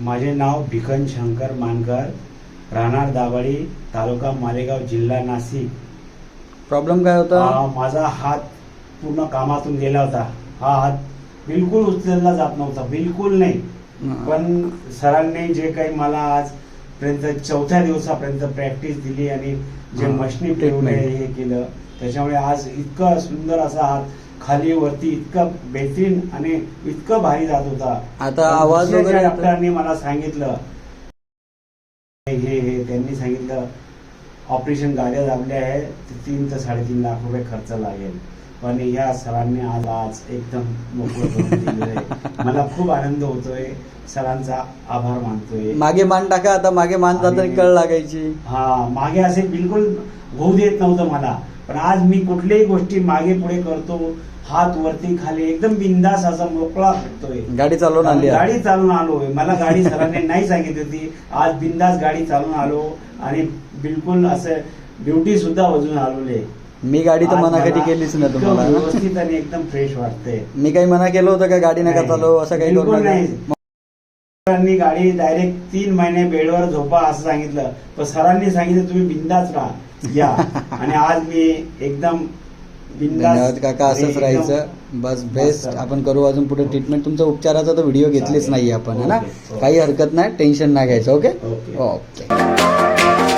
माझे नाव भिकन शंकर मानकर राहणार दाभाडी तालुका मालेगाव जिल्हा नाशिक. प्रॉब्लेम काय होता? हा, माझा हात पूर्ण कामातून गेला होता. हा हात बिलकुल उचलला जात नव्हता बिलकुल नाही. पण सरांनी जे काही मला आज पर्यंत चौथ्या दिवसापर्यंत प्रॅक्टिस दिली आणि जे हा, मशनी ठेवले treatment. हे केलं त्याच्यामुळे आज इतका सुंदर असा हात खाली वरती इतका बेहतरीन आणि इतकं भारी जात होता. आता आवाज वगैरे? डॉक्टरांनी मला सांगितलं हे हे त्यांनी सांगितलं ऑपरेशन गाड्या दाबल्या आहे ते तीन ते साडेतीन लाख रुपये खर्च लागेल. पण या सरांनी आज आज एकदम मोकळं करून दिलेलं आहे. मला खूप आनंद होतोय. सरांचा आभार मानतोय. मागे मान टाका आता मागे मान जाताना कळ लागायची. हा मागे असे बिलकुल होऊ देत नव्हतं मला. पण आज मी कुठल्याही गोष्टी मागे पुढे करतो हात वरती खाली एकदम बिंदास असा मोकळा फिरतोय गाडी चालवून आली. गाडी चालून आलोय मला गाडी सरांनी नाही सांगितली होती आज बिंदास गाडी चालून आलो आणि बिलकुल असं ड्युटी सुद्धा वाजून आलोले मी गाडी तर मना कधी केलीच नाही तुम्हाला? व्यवस्थित आणि एकदम फ्रेश वाटतंय मी काही मना केलं होतं का गाडी नका. चालव असं काही नाही. सरांनी गाडी डायरेक्ट तीन महिने बेडवर झोपा असं सांगितलं. पण सरांनी सांगितलं तुम्ही बिंदास राहा या. आणि आज मी एकदम धन्यवाद काका असंच राहायचं. बस बेस्ट. आपण करू अजून पुढे ट्रीटमेंट तुमचा उपचाराचा तर व्हिडिओ घेतलीच. नाही आपण है ना? Okay, okay. काही हरकत नाही टेन्शन नाही घ्यायचं ओके. ओके.